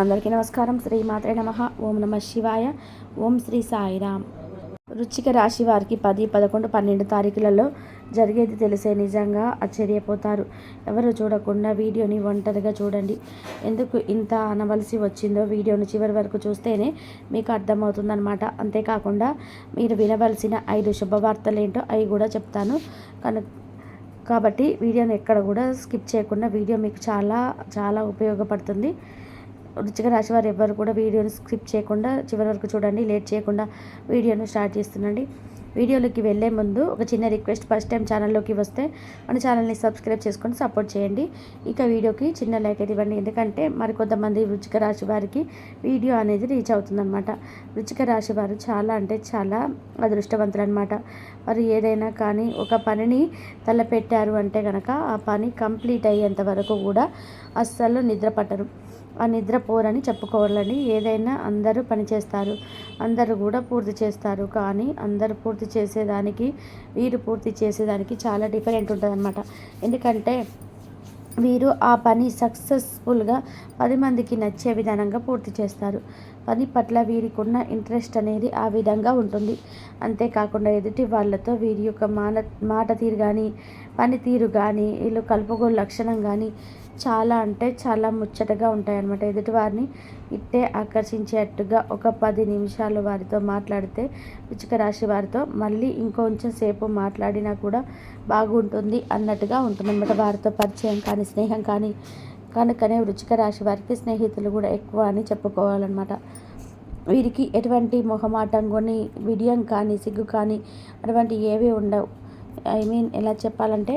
అందరికీ నమస్కారం. శ్రీ మాత్రే నమ. ఓం నమ శివాయ. ఓం శ్రీ సాయిరామ్. రుచిక రాశి వారికి పది పదకొండు పన్నెండు తారీఖులలో జరిగేది తెలిసే నిజంగా ఆశ్చర్యపోతారు. ఎవరు చూడకుండా వీడియోని ఒంటరిగా చూడండి. ఎందుకు ఇంత అనవలసి వచ్చిందో వీడియోని చివరి వరకు చూస్తేనే మీకు అర్థమవుతుందనమాట అంతేకాకుండా మీరు వినవలసిన ఐదు శుభవార్తలు ఏంటో అవి కూడా చెప్తాను. కను కాబట్టి వీడియోని ఎక్కడ కూడా స్కిప్ చేయకుండా వీడియో మీకు చాలా చాలా ఉపయోగపడుతుంది. రుచిక రాశి వారు ఎవరు కూడా వీడియోని స్కిప్ చేయకుండా చివరి వరకు చూడండి లేట్ చేయకుండా వీడియోను స్టార్ట్ చేస్తుండండి వీడియోలోకి వెళ్ళే ముందు ఒక చిన్న రిక్వెస్ట్ ఫస్ట్ టైం ఛానల్లోకి వస్తే మన ఛానల్ని సబ్స్క్రైబ్ చేసుకొని సపోర్ట్ చేయండి. ఇక వీడియోకి చిన్న లైక్ అయితే ఇవ్వండి. ఎందుకంటే మరికొంతమంది రుచిక రాశి వారికి వీడియో అనేది రీచ్ అవుతుందన్నమాట. రుచిక రాశి వారు చాలా అంటే చాలా అదృష్టవంతులు అనమాట వారు ఏదైనా కానీ ఒక పనిని తలపెట్టారు అంటే కనుక ఆ పని కంప్లీట్ అయ్యేంత వరకు కూడా అస్సలు నిద్ర పట్టరు. ఆ నిద్రపోరని చెప్పుకోవాలని ఏదైనా అందరూ పనిచేస్తారు. అందరూ కూడా పూర్తి చేస్తారు. కానీ అందరూ పూర్తి చేసేదానికి వీరు పూర్తి చేసేదానికి చాలా డిఫరెంట్ ఉంటుంది అనమాట ఎందుకంటే వీరు ఆ పని సక్సెస్ఫుల్గా పది మందికి నచ్చే విధానంగా పూర్తి చేస్తారు. పని పట్ల వీరికి ఉన్న ఇంట్రెస్ట్ అనేది ఆ విధంగా ఉంటుంది. అంతేకాకుండా ఎదుటి వాళ్ళతో వీరి యొక్క మాన మాట తీరు కానీ పనితీరు కానీ వీళ్ళు కలుపుగోలు లక్షణం కానీ చాలా అంటే చాలా ముచ్చటగా ఉంటాయన్నమాట. ఎదుటివారిని ఇట్టే ఆకర్షించేట్టుగా ఒక పది నిమిషాలు వారితో మాట్లాడితే వృచ్చిక రాశి వారితో మళ్ళీ ఇంకొంచెం సేపు మాట్లాడినా కూడా బాగుంటుంది అన్నట్టుగా ఉంటుందన్నమాట. వారితో పరిచయం కానీ స్నేహం కానీ కనుకనే వృచ్చిక రాశి వారికి స్నేహితులు కూడా ఎక్కువ అని చెప్పుకోవాలన్నమాట. వీరికి ఎటువంటి మొహమాటం కొని విడియం కానీ సిగ్గు కానీ అటువంటి ఏవి ఉండవు. ఐ మీన్ ఎలా చెప్పాలంటే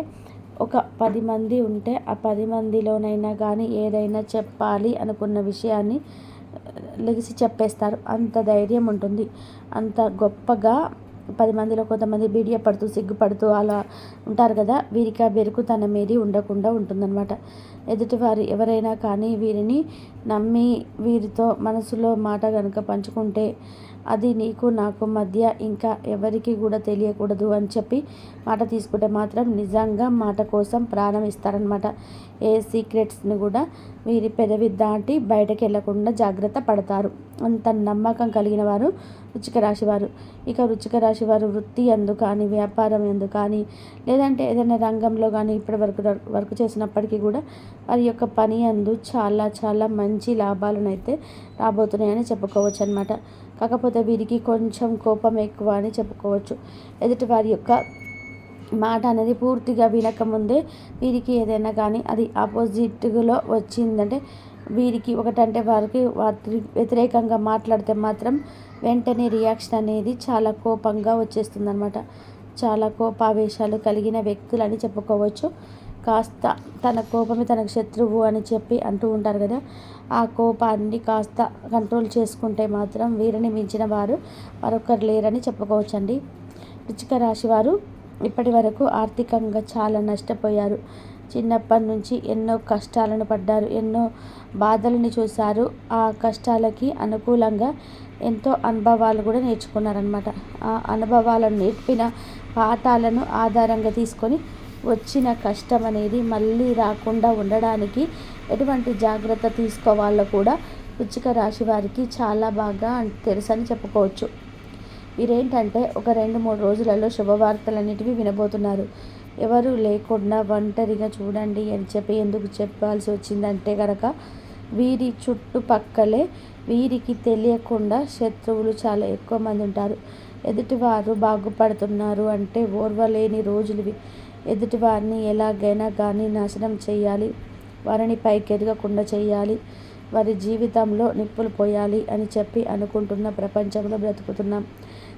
ఒక పది మంది ఉంటే ఆ పది మందిలోనైనా కానీ ఏదైనా చెప్పాలి అనుకున్న విషయాన్ని లెగిసి చెప్పేస్తారు. అంత ధైర్యం ఉంటుంది. అంత గొప్పగా పది మందిలో కొంతమంది బీడియ పడుతూ సిగ్గుపడుతూ అలా ఉంటారు కదా. వీరికి ఆ బెరుకుతనం ఏది ఉండకుండా ఉంటుందన్నమాట. ఎదుటివారు ఎవరైనా కానీ వీరిని నమ్మి వీరితో మనసులో మాట కనుక పంచుకుంటే అది నీకు నాకు మధ్య ఇంకా ఎవరికి కూడా తెలియకూడదు అని చెప్పి మాట తీసుకుంటే మాత్రం నిజంగా మాట కోసం ప్రాణం ఇస్తారనమాట ఏ సీక్రెట్స్ని కూడా వీరి పెదవి దాటి బయటకు వెళ్ళకుండా జాగ్రత్త పడతారు. అంత నమ్మకం కలిగిన వారు రుచిక రాశి వారు. ఇక రుచిక రాశి వారు వృత్తి ఎందు కానీ వ్యాపారం ఎందు కానీ లేదంటే ఏదైనా రంగంలో కానీ ఇప్పటి వరకు వర్క్ చేసినప్పటికీ కూడా వారి యొక్క పని అందు చాలా చాలా మంచి లాభాలను అయితే రాబోతున్నాయని చెప్పుకోవచ్చు అనమాట కాకపోతే వీరికి కొంచెం కోపం ఎక్కువ అని చెప్పుకోవచ్చు. ఎదుటి వారి యొక్క మాట అనేది పూర్తిగా వినకముందే వీరికి ఏదైనా కానీ అది ఆపోజిట్లో వచ్చిందంటే వీరికి ఒకటంటే వారికి వ్యతిరేకంగా మాట్లాడితే మాత్రం వెంటనే రియాక్షన్ అనేది చాలా కోపంగా వచ్చేస్తుందన్నమాట. చాలా కోపావేశాలు కలిగిన వ్యక్తులు అని చెప్పుకోవచ్చు. కాస్త తన కోపమే తనకు శత్రువు అని చెప్పి అంటూ ఉంటారు కదా ఆ కోపాన్ని కాస్త కంట్రోల్ చేసుకుంటే మాత్రం వీరిని మించిన వారు మరొకరు లేరని చెప్పుకోవచ్చండి. వృచ్చిక రాశి వారు ఇప్పటి వరకు ఆర్థికంగా చాలా నష్టపోయారు. చిన్నప్పటి నుంచి ఎన్నో కష్టాలను పడ్డారు ఎన్నో బాధలను చూశారు. ఆ కష్టాలకి అనుకూలంగా ఎంతో అనుభవాలు కూడా నేర్చుకున్నారనమాట ఆ అనుభవాలను నేర్పిన పాఠాలను ఆధారంగా తీసుకొని వచ్చిన కష్టం అనేది మళ్ళీ రాకుండా ఉండడానికి ఎటువంటి జాగ్రత్త తీసుకోవాలో కూడా వృచ్చిక రాశి వారికి చాలా బాగా తెలుసని చెప్పుకోవచ్చు. మీరేంటంటే ఒక రెండు మూడు రోజులలో శుభవార్తలన్నిటివి వినబోతున్నారు. ఎవరు లేకుండా ఒంటరిగా చూడండి అని చెప్పి ఎందుకు చెప్పాల్సి వచ్చిందంటే కనుక వీరి చుట్టుపక్కలే వీరికి తెలియకుండా శత్రువులు చాలా ఎక్కువ మంది ఉంటారు. ఎదుటివారు బాగుపడుతున్నారు అంటే ఓర్వలేని రోజులు ఎదుటివారిని ఎలాగైనా కానీ నాశనం చేయాలి. వారిని పైకి ఎదగకుండా చేయాలి. వారి జీవితంలో నిప్పులు పోయాలి అని చెప్పి అనుకుంటున్న ప్రపంచంలో బ్రతుకుతున్నాం.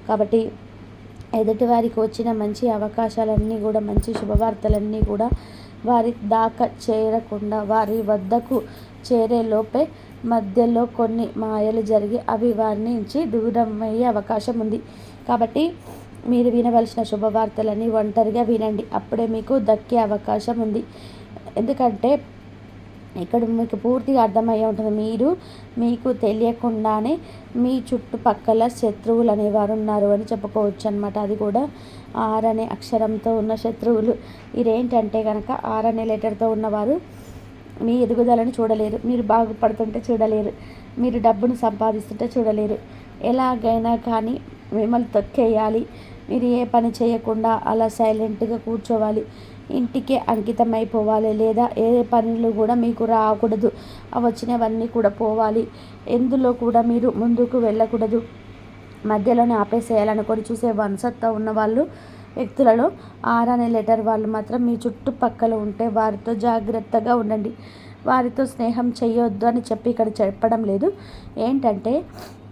కాబట్టి ఎదుటివారికి వచ్చిన మంచి అవకాశాలన్నీ కూడా మంచి శుభవార్తలన్నీ కూడా వారి దాకా చేరకుండా వారి వద్దకు చేరే లోపే మధ్యలో కొన్ని మాయలు జరిగి అవి వారి నుంచి దూరమయ్యే అవకాశం ఉంది. కాబట్టి మీరు వినవలసిన శుభవార్తలని ఒంటరిగా వినండి. అప్పుడే మీకు దక్కే అవకాశం ఉంది. ఎందుకంటే ఇక్కడ మీకు పూర్తిగా అర్థమయ్యే ఉంటుంది. మీరు మీకు తెలియకుండానే మీ చుట్టుపక్కల శత్రువులు అనేవారు ఉన్నారు అని చెప్పుకోవచ్చు అనమాట అది కూడా ఆర్ అనే అక్షరంతో ఉన్న శత్రువులు. ఇదేంటంటే కనుక ఆర్ అనే లెటర్తో ఉన్నవారు మీ ఎదుగుదలను చూడలేరు. మీరు బాగుపడుతుంటే చూడలేరు. మీరు డబ్బును సంపాదిస్తుంటే చూడలేరు. ఎలాగైనా కానీ మిమ్మల్ని తొక్కేయాలి. మీరు ఏ పని చేయకుండా అలా సైలెంట్గా కూర్చోవాలి. ఇంటికే అంకితం అయిపోవాలి లేదా ఏ పనులు కూడా మీకు రాకూడదు. వచ్చినవన్నీ కూడా పోవాలి. ఎందులో కూడా మీరు ముందుకు వెళ్ళకూడదు. మధ్యలోనే ఆపేసేయాలనుకొని చూసే వన్సత్తా ఉన్న వాళ్ళు వ్యక్తులలో ఆర్ అనే లెటర్ వాళ్ళు మాత్రం మీ చుట్టుపక్కల ఉంటే వారితో జాగ్రత్తగా ఉండండి. వారితో స్నేహం చేయొద్దు అని చెప్పి ఇక్కడ చెప్పడం లేదు. ఏంటంటే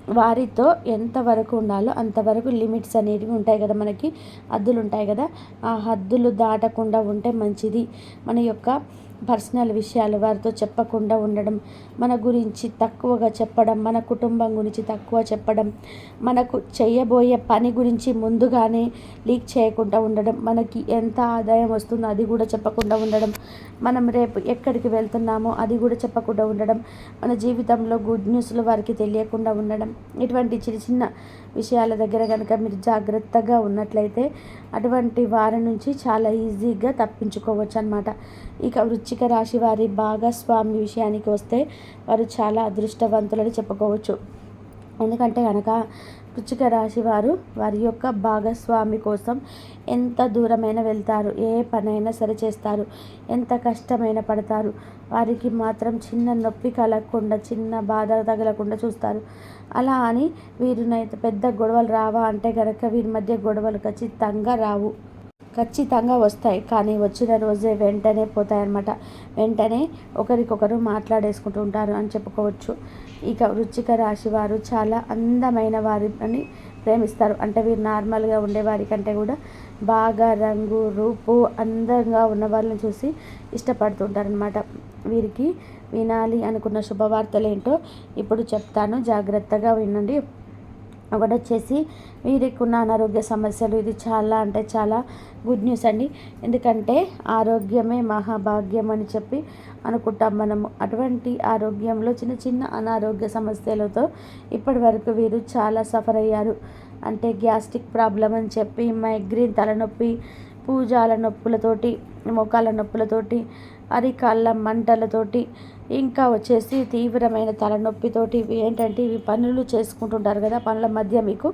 వారితో ఎంతవరకు ఉండాలో అంతవరకు లిమిట్స్ అనేటివి ఉంటాయి కదా మనకి హద్దులు ఉంటాయి కదా. ఆ హద్దులు దాటకుండా ఉంటే మంచిది. మన యొక్క పర్సనల్ విషయాలు వారితో చెప్పకుండా ఉండడం మన గురించి తక్కువగా చెప్పడం మన కుటుంబం గురించి తక్కువ చెప్పడం మనకు చేయబోయే పని గురించి ముందుగానే లీక్ చేయకుండా ఉండడం మనకి ఎంత ఆదాయం వస్తుందో అది కూడా చెప్పకుండా ఉండడం మనం రేపు ఎక్కడికి వెళ్తున్నామో అది కూడా చెప్పకుండా ఉండడం మన జీవితంలో గుడ్ న్యూస్లు వారికి తెలియకుండా ఉండడం ఇటువంటి చిన్న చిన్న విషయాల దగ్గర కనుక మీరు జాగ్రత్తగా ఉన్నట్లయితే అటువంటి వారి నుంచి చాలా ఈజీగా తప్పించుకోవచ్చు అనమాట ఇక వృచ్చిక రాశి వారి భాగస్వామి విషయానికి వస్తే వారు చాలా అదృష్టవంతులని చెప్పుకోవచ్చు. ఎందుకంటే కనుక వృచ్చిక రాశి వారు వారి యొక్క భాగస్వామి కోసం ఎంత దూరమైన వెళ్తారు ఏ పనైనా సరే చేస్తారు ఎంత కష్టమైన పడతారు వారికి మాత్రం చిన్న నొప్పి కలగకుండా చిన్న బాధ తగలకుండా చూస్తారు. అలా అని వీరినైతే పెద్ద గొడవలు రావా అంటే కనుక వీరి మధ్య గొడవలు ఖచ్చితంగా రావు. ఖచ్చితంగా వస్తాయి. కానీ వచ్చిన రోజే వెంటనే పోతాయన్నమాట. వెంటనే ఒకరికొకరు మాట్లాడేసుకుంటూ ఉంటారు అని చెప్పుకోవచ్చు. ఇక వృచ్చిక రాశి వారు చాలా అందమైన వారిని ప్రేమిస్తారు. అంటే వీరు నార్మల్గా ఉండేవారి కంటే కూడా బాగా రంగు రూపు అందంగా ఉన్న వాళ్ళని చూసి ఇష్టపడుతుంటారనమాట వీరికి వినాలి అనుకున్న శుభవార్తలు ఏంటో ఇప్పుడు చెప్తాను. జాగ్రత్తగా వినండి. ఒకటి వచ్చేసి వీరికి ఉన్న అనారోగ్య సమస్యలు ఇది చాలా అంటే చాలా గుడ్ న్యూస్ అండి. ఎందుకంటే ఆరోగ్యమే మహాభాగ్యం అని చెప్పి అనుకుంటాం మనము. అటువంటి ఆరోగ్యంలో చిన్న చిన్న అనారోగ్య సమస్యలతో ఇప్పటి వరకు వీరు చాలా సఫర్ అయ్యారు. అంటే గ్యాస్ట్రిక్ ప్రాబ్లం అని చెప్పి మైగ్రేన్ తలనొప్పి పూజాల నొప్పులతోటి మోకాల నొప్పులతోటి అరికాళ్ళ మంటలతోటి ఇంకా వచ్చేసి తీవ్రమైన తలనొప్పితోటి ఇవి ఏంటంటే ఇవి పనులు చేసుకుంటుంటారు కదా పనుల మధ్య మీకు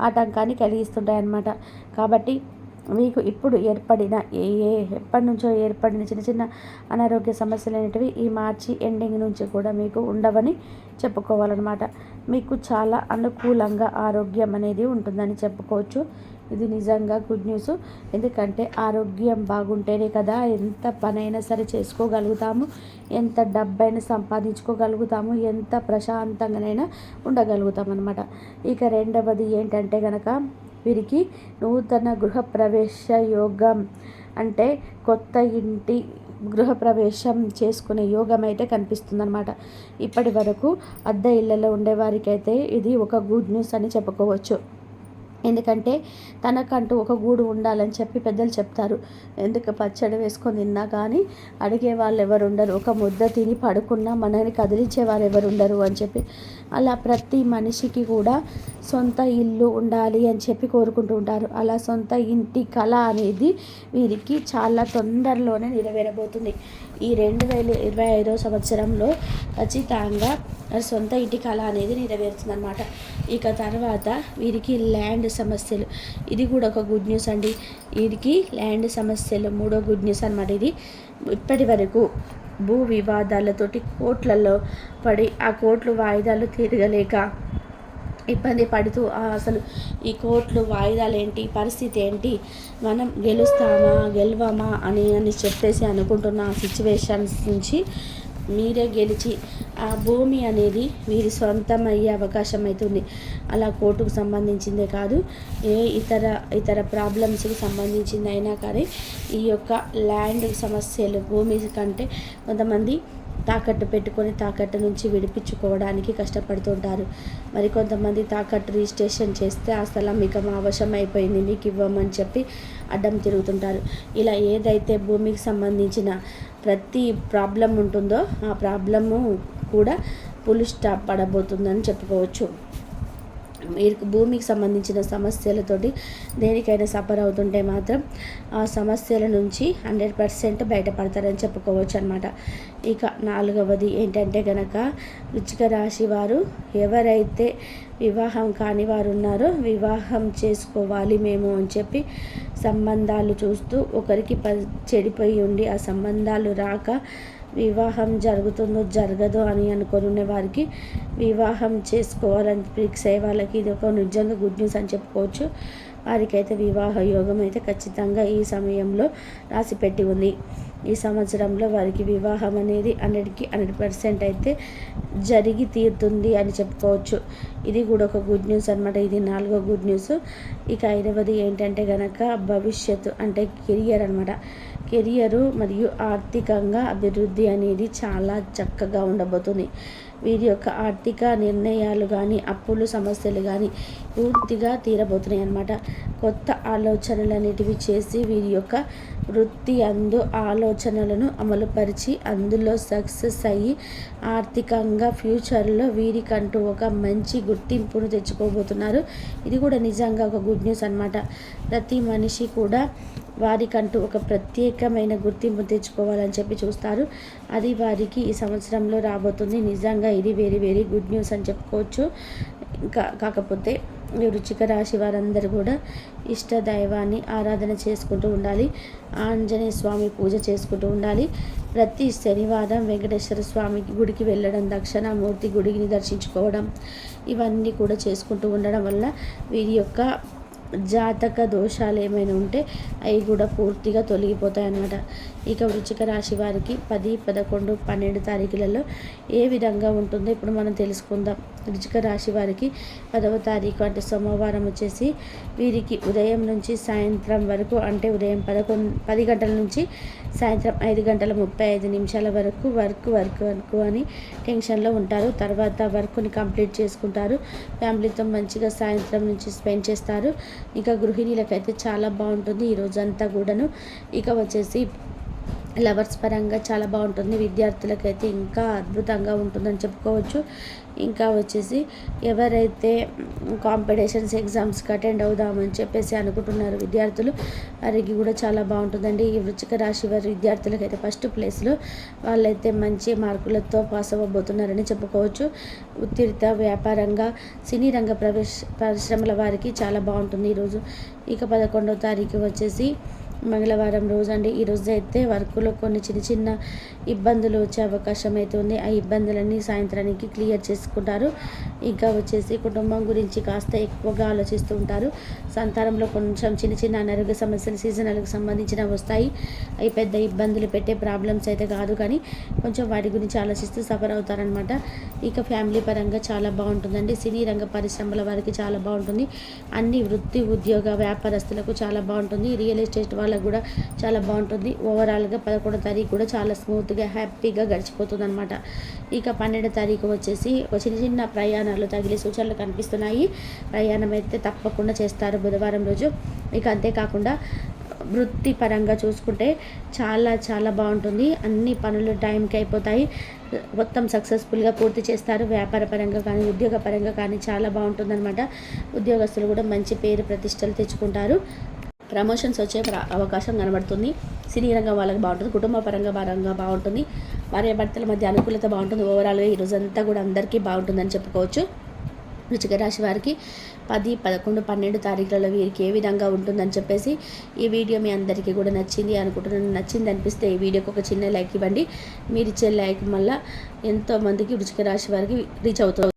ఆటంకాన్ని కలిగిస్తుంటాయి అన్నమాట కాబట్టి మీకు ఇప్పుడు ఏర్పడిన ఏ ఏ ఎప్పటి నుంచో ఏర్పడిన చిన్న చిన్న అనారోగ్య సమస్యలు అనేటివి ఈ మార్చి ఎండింగ్ నుంచి కూడా మీకు ఉండవని చెప్పుకోవాలన్నమాట. మీకు చాలా అనుకూలంగా ఆరోగ్యం అనేది ఉంటుందని చెప్పుకోవచ్చు. ఇది నిజంగా గుడ్ న్యూస్. ఎందుకంటే ఆరోగ్యం బాగుంటేనే కదా ఎంత పనైనా సరే చేసుకోగలుగుతాము ఎంత డబ్బైనా సంపాదించుకోగలుగుతాము ఎంత ప్రశాంతంగానైనా ఉండగలుగుతాం అనమాట ఇక రెండవది ఏంటంటే కనుక వీరికి నూతన గృహప్రవేశ యోగం అంటే కొత్త ఇంటి గృహప్రవేశం చేసుకునే యోగం అయితే కనిపిస్తుందన్నమాట. ఇప్పటి వరకు అద్దె ఇళ్ళలో ఉండేవారికైతే ఇది ఒక గుడ్ న్యూస్ అని చెప్పుకోవచ్చు. ఎందుకంటే తనకంటూ ఒక గూడు ఉండాలని చెప్పి పెద్దలు చెప్తారు. ఎందుకు పచ్చడి వేసుకొని తిన్నా కానీ అడిగే వాళ్ళు ఎవరు ఉండరు ఒక ముద్ద తిని పడుకున్నా మనని కదిలించే వారు ఎవరు ఉండరు అని చెప్పి. అలా ప్రతి మనిషికి కూడా సొంత ఇల్లు ఉండాలి అని చెప్పి కోరుకుంటూ ఉంటారు. అలా సొంత ఇంటి కళ అనేది వీరికి చాలా తొందరలోనే నెరవేరబోతుంది. ఈ రెండు వేల ఇరవై ఐదో సంవత్సరంలో ఖచ్చితంగా సొంత ఇంటి కళ అనేది నెరవేరుతుంది అనమాట ఇక తర్వాత వీరికి ల్యాండ్ సమస్యలు. ఇది కూడా ఒక గుడ్ న్యూస్ అండి. వీరికి ల్యాండ్ సమస్యలు మూడో గుడ్ న్యూస్ అనమాట ఇది. ఇప్పటి వరకు భూ వివాదాలతోటి కోట్లలో పడి ఆ కోట్లు వాయిదాలు తీరగలేక ఇబ్బంది పడుతూ అసలు ఈ కోర్టులు వాయిదాలు ఏంటి పరిస్థితి ఏంటి మనం గెలుస్తామా గెలవమా అని అని చెప్పేసి అనుకుంటున్న ఆ సిచ్యువేషన్స్ నుంచి మీరే గెలిచి ఆ భూమి అనేది వీరి సొంతం అయ్యే అవకాశం అవుతుంది అలా కోర్టుకు సంబంధించిందే కాదు ఏ ఇతర ఇతర ప్రాబ్లమ్స్కి సంబంధించింది అయినా కానీ ఈ యొక్క ల్యాండ్ సమస్యలు భూమి కంటే కొంతమంది తాకట్టు పెట్టుకొని తాకట్టు నుంచి విడిపించుకోవడానికి కష్టపడుతుంటారు. మరి కొంతమంది తాకట్టు రిజిస్ట్రేషన్ చేస్తే ఆ స్థలం ఇక మా అవసరం అయిపోయింది మీకు ఇవ్వమని చెప్పి అడ్డం తిరుగుతుంటారు. ఇలా ఏదైతే భూమికి సంబంధించిన ప్రతి ప్రాబ్లం ఉంటుందో ఆ ప్రాబ్లము కూడా పులి స్టాప్ పడబోతుందని చెప్పుకోవచ్చు. మీరు భూమికి సంబంధించిన సమస్యలతోటి దేనికైనా సఫర్ అవుతుంటే మాత్రం ఆ సమస్యల నుంచి హండ్రెడ్ పర్సెంట్ బయటపడతారని చెప్పుకోవచ్చు అనమాట ఇక నాలుగవది ఏంటంటే కనుక వృచ్చిక రాశి వారు ఎవరైతే వివాహం కాని వారు ఉన్నారో వివాహం చేసుకోవాలి మేము అని చెప్పి సంబంధాలు చూస్తూ ఒకరికి ప చెడిపోయి ఉండి ఆ సంబంధాలు రాక వివాహం జరుగుతుందో జరగదో అని అనుకునే వారికి వివాహం చేసుకోవాలని ఫిక్స్ అయ్యే వాళ్ళకి ఇది ఒక నిజంగా గుడ్ న్యూస్ అని చెప్పుకోవచ్చు. వారికైతే వివాహ యోగం అయితే ఖచ్చితంగా ఈ సమయంలో రాసిపెట్టి ఉంది. ఈ సంవత్సరంలో వారికి వివాహం అనేది హండ్రెడ్కి హండ్రెడ్ పర్సెంట్ అయితే జరిగి తీరుతుంది అని చెప్పుకోవచ్చు. ఇది కూడా ఒక గుడ్ న్యూస్ అనమాట ఇది నాలుగో గుడ్ న్యూస్. ఇక ఐదవది ఏంటంటే కనుక భవిష్యత్తు అంటే కెరియర్ అనమాట కెరియరు మరియు ఆర్థికంగా అభివృద్ధి అనేది చాలా చక్కగా ఉండబోతుంది. వీరి యొక్క ఆర్థిక నిర్ణయాలు కానీ అప్పులు సమస్యలు కానీ పూర్తిగా తీరబోతున్నాయి అన్నమాట కొత్త ఆలోచనలు అనేటివి చేసి వీరి యొక్క వృత్తి అందు ఆలోచనలను అమలుపరిచి అందులో సక్సెస్ అయ్యి ఆర్థికంగా ఫ్యూచర్లో వీరికంటూ ఒక మంచి గుర్తింపును తెచ్చుకోబోతున్నారు. ఇది కూడా నిజంగా ఒక గుడ్ న్యూస్ అనమాట ప్రతి మనిషి కూడా వారికంటూ ఒక ప్రత్యేకమైన గుర్తింపు తెచ్చుకోవాలని చెప్పి చూస్తారు. అది వారికి ఈ సంవత్సరంలో రాబోతుంది. నిజంగా ఇది వెరీ వెరీ గుడ్ న్యూస్ అని చెప్పుకోవచ్చు. ఇంకా కాకపోతే వృచ్చిక రాశి వారందరూ కూడా ఇష్ట దైవాన్ని ఆరాధన చేసుకుంటూ ఉండాలి. ఆంజనేయ స్వామి పూజ చేసుకుంటూ ఉండాలి. ప్రతి శనివారం వెంకటేశ్వర స్వామి గుడికి వెళ్ళడం దక్షిణామూర్తి గుడిని దర్శించుకోవడం ఇవన్నీ కూడా చేసుకుంటూ ఉండడం వల్ల వీరి యొక్క జాతక దోషాలు ఏమైనా ఉంటే అవి కూడా పూర్తిగా తొలగిపోతాయి అన్నమాట ఇక వృచ్చిక రాశి వారికి పది పదకొండు పన్నెండు తారీఖులలో ఏ విధంగా ఉంటుందో? ఇప్పుడు మనం తెలుసుకుందాం. వృచ్చిక రాశి వారికి పదవ తారీఖు అంటే సోమవారం వచ్చేసి వీరికి ఉదయం నుంచి సాయంత్రం వరకు అంటే ఉదయం పదకొండు పది గంటల నుంచి సాయంత్రం ఐదు గంటల ముప్పై ఐదు నిమిషాల వరకు వర్క్ వర్క్ వర్క్ అని టెన్షన్లో ఉంటారు. తర్వాత వర్క్ని కంప్లీట్ చేసుకుంటారు. ఫ్యామిలీతో మంచిగా సాయంత్రం నుంచి స్పెండ్ చేస్తారు. ఇక గృహిణీలకైతే చాలా బాగుంటుంది. ఈ రోజంతా కూడాను. ఇక వచ్చేసి లవర్స్ పరంగా చాలా బాగుంటుంది. విద్యార్థులకైతే ఇంకా అద్భుతంగా ఉంటుందని చెప్పుకోవచ్చు. ఇంకా వచ్చేసి ఎవరైతే కాంపిటీషన్స్ ఎగ్జామ్స్కి అటెండ్ అవుదామని చెప్పేసి అనుకుంటున్నారు విద్యార్థులు వారికి కూడా చాలా బాగుంటుందండి. ఈ వృచ్చిక రాశి వారి విద్యార్థులకైతే ఫస్ట్ ప్లేస్లో వాళ్ళైతే మంచి మార్కులతో పాస్ అవ్వబోతున్నారని చెప్పుకోవచ్చు. ఉత్తీర్త వ్యాపారంగా సినీ రంగ ప్రవేశ పరిశ్రమల వారికి చాలా బాగుంటుంది ఈరోజు ఇక పదకొండవ తారీఖు వచ్చేసి మంగళవారం రోజు అండి ఈరోజు అయితే వర్క్లో కొన్ని చిన్న చిన్న ఇబ్బందులు వచ్చే అవకాశం అయితే ఉంది ఆ ఇబ్బందులన్నీ సాయంత్రానికి క్లియర్ చేసుకుంటారు. ఇంకా వచ్చేసి కుటుంబం గురించి కాస్త ఎక్కువగా ఆలోచిస్తూ ఉంటారు. సంతానంలో కొంచెం చిన్న చిన్న అనారోగ్య సమస్యలు సీజనల్కి సంబంధించిన వస్తాయి. అవి పెద్ద ఇబ్బందులు పెట్టే ప్రాబ్లమ్స్ అయితే కాదు కానీ కొంచెం వాటి గురించి ఆలోచిస్తూ సఫర్ అవుతారనమాట ఇక ఫ్యామిలీ పరంగా చాలా బాగుంటుందండి. సినీ రంగ పరిశ్రమల వారికి చాలా బాగుంటుంది. అన్ని వృత్తి ఉద్యోగ వ్యాపారస్తులకు చాలా బాగుంటుంది. రియల్ ఎస్టేట్ వాళ్ళు వాళ్ళకు కూడా చాలా బాగుంటుంది. ఓవరాల్గా పదకొండో తారీఖు కూడా చాలా స్మూత్గా హ్యాపీగా గడిచిపోతుంది అనమాట ఇక పన్నెండో తారీఖు వచ్చేసి ఒక చిన్న చిన్న ప్రయాణాలు తగిలే సూచనలు కనిపిస్తున్నాయి. ప్రయాణం అయితే తప్పకుండా చేస్తారు బుధవారం రోజు. ఇక అంతేకాకుండా వృత్తిపరంగా చూసుకుంటే చాలా చాలా బాగుంటుంది. అన్ని పనులు టైంకి అయిపోతాయి. మొత్తం సక్సెస్ఫుల్గా పూర్తి చేస్తారు. వ్యాపార పరంగా కానీ ఉద్యోగ పరంగా కానీ చాలా బాగుంటుందన్నమాట. ఉద్యోగస్తులు కూడా మంచి పేరు ప్రతిష్టలు తెచ్చుకుంటారు. ప్రమోషన్స్ వచ్చే అవకాశం కనబడుతుంది. సినీ రంగం వాళ్ళకి బాగుంటుంది. కుటుంబ పరంగా పరంగా బాగుంటుంది. భార్యాభర్తల మధ్య అనుకూలత బాగుంటుంది. ఓవరాల్గా ఈ కూడా అందరికీ బాగుంటుందని చెప్పుకోవచ్చు. వృచిక రాశి వారికి పది పదకొండు పన్నెండు తారీఖులలో వీరికి ఏ విధంగా ఉంటుందని చెప్పేసి ఈ వీడియో మీ అందరికీ కూడా నచ్చింది అనుకుంటున్నాను. నచ్చింది అనిపిస్తే ఈ వీడియోకి ఒక చిన్న లైక్ ఇవ్వండి. మీరు ఇచ్చే లైక్ వల్ల ఎంతోమందికి రుచిక రాశి వారికి రీచ్ అవుతుంది.